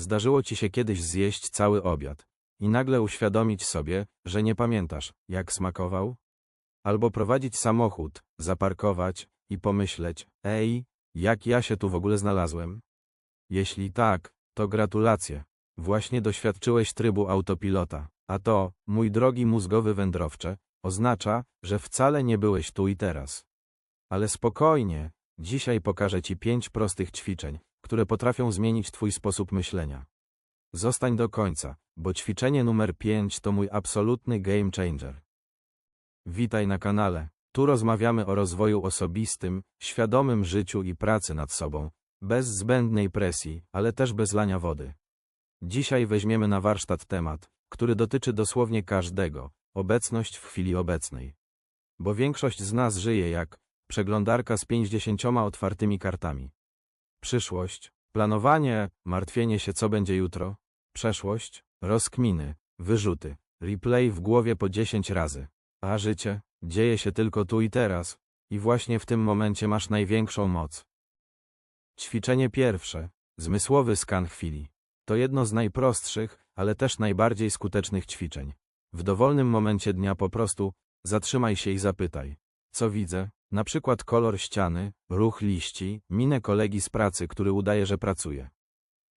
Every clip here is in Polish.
Zdarzyło ci się kiedyś zjeść cały obiad i nagle uświadomić sobie, że nie pamiętasz, jak smakował? Albo prowadzić samochód, zaparkować i pomyśleć, ej, jak ja się tu w ogóle znalazłem? Jeśli tak, to gratulacje. Właśnie doświadczyłeś trybu autopilota, a to, mój drogi mózgowy wędrowcze, oznacza, że wcale nie byłeś tu i teraz. Ale spokojnie, dzisiaj pokażę Ci pięć prostych ćwiczeń, które potrafią zmienić Twój sposób myślenia. Zostań do końca, bo ćwiczenie numer 5 to mój absolutny game changer. Witaj na kanale. Tu rozmawiamy o rozwoju osobistym, świadomym życiu i pracy nad sobą, bez zbędnej presji, ale też bez lania wody. Dzisiaj weźmiemy na warsztat temat, który dotyczy dosłownie każdego obecność w chwili obecnej. Bo większość z nas żyje jak przeglądarka z 50 otwartymi kartami. Przyszłość, planowanie, martwienie się co będzie jutro, przeszłość, rozkminy, wyrzuty, replay w głowie po 10 razy. A życie dzieje się tylko tu i teraz, i właśnie w tym momencie masz największą moc. Ćwiczenie pierwsze, zmysłowy skan chwili. To jedno z najprostszych, ale też najbardziej skutecznych ćwiczeń. W dowolnym momencie dnia po prostu zatrzymaj się i zapytaj, co widzę, na przykład kolor ściany, ruch liści, minę kolegi z pracy, który udaje, że pracuje.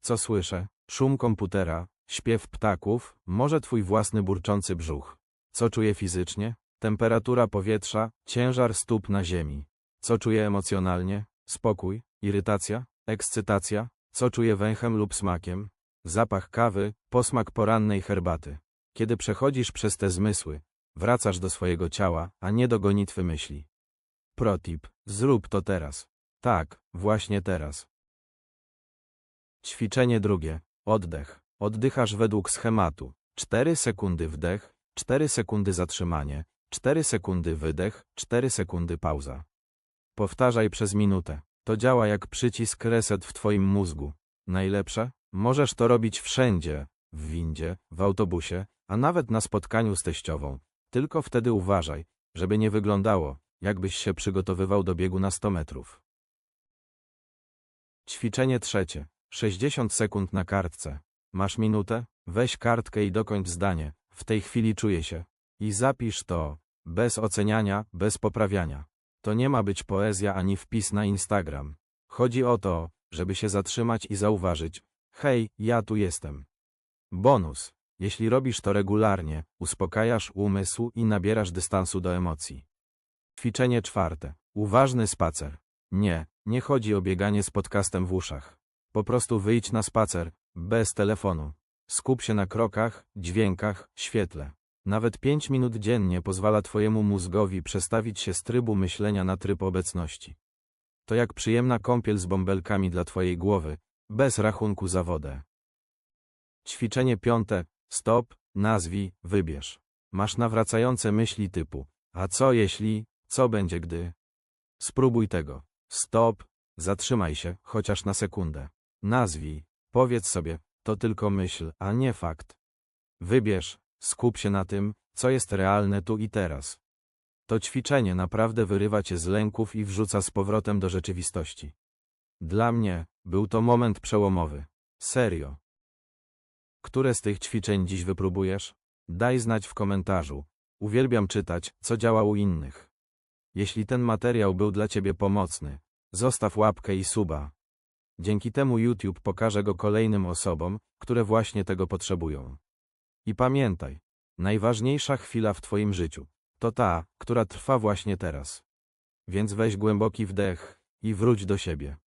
Co słyszę? Szum komputera, śpiew ptaków, może twój własny burczący brzuch. Co czuję fizycznie? Temperatura powietrza, ciężar stóp na ziemi. Co czuję emocjonalnie? Spokój, irytacja, ekscytacja. Co czuję węchem lub smakiem? Zapach kawy, posmak porannej herbaty. Kiedy przechodzisz przez te zmysły, wracasz do swojego ciała, a nie do gonitwy myśli. Protip, zrób to teraz. Tak, właśnie teraz. Ćwiczenie drugie. Oddech. Oddychasz według schematu. 4 sekundy wdech, 4 sekundy zatrzymanie, 4 sekundy wydech, 4 sekundy pauza. Powtarzaj przez minutę. To działa jak przycisk reset w twoim mózgu. Najlepsze? Możesz to robić wszędzie. W windzie, w autobusie, a nawet na spotkaniu z teściową. Tylko wtedy uważaj, żeby nie wyglądało, jakbyś się przygotowywał do biegu na 100 metrów. Ćwiczenie trzecie. 60 sekund na kartce. Masz minutę? Weź kartkę i dokończ zdanie. W tej chwili czuję się. I zapisz to. Bez oceniania, bez poprawiania. To nie ma być poezja ani wpis na Instagram. Chodzi o to, żeby się zatrzymać i zauważyć. Hej, ja tu jestem. Bonus. Jeśli robisz to regularnie, uspokajasz umysł i nabierasz dystansu do emocji. Ćwiczenie czwarte. Uważny spacer. Nie, nie chodzi o bieganie z podcastem w uszach. Po prostu wyjdź na spacer, bez telefonu. Skup się na krokach, dźwiękach, świetle. Nawet 5 minut dziennie pozwala Twojemu mózgowi przestawić się z trybu myślenia na tryb obecności. To jak przyjemna kąpiel z bąbelkami dla Twojej głowy, bez rachunku za wodę. Ćwiczenie piąte. Stop, nazwij, wybierz. Masz nawracające myśli typu a co jeśli, co będzie gdy? Spróbuj tego. Stop, zatrzymaj się, chociaż na sekundę. Nazwij, powiedz sobie, to tylko myśl, a nie fakt. Wybierz, skup się na tym, co jest realne tu i teraz. To ćwiczenie naprawdę wyrywa cię z lęków i wrzuca z powrotem do rzeczywistości. Dla mnie był to moment przełomowy. Serio. Które z tych ćwiczeń dziś wypróbujesz? Daj znać w komentarzu. Uwielbiam czytać, co działa u innych. Jeśli ten materiał był dla Ciebie pomocny, zostaw łapkę i suba. Dzięki temu YouTube pokaże go kolejnym osobom, które właśnie tego potrzebują. I pamiętaj, najważniejsza chwila w Twoim życiu to ta, która trwa właśnie teraz. Więc weź głęboki wdech i wróć do siebie.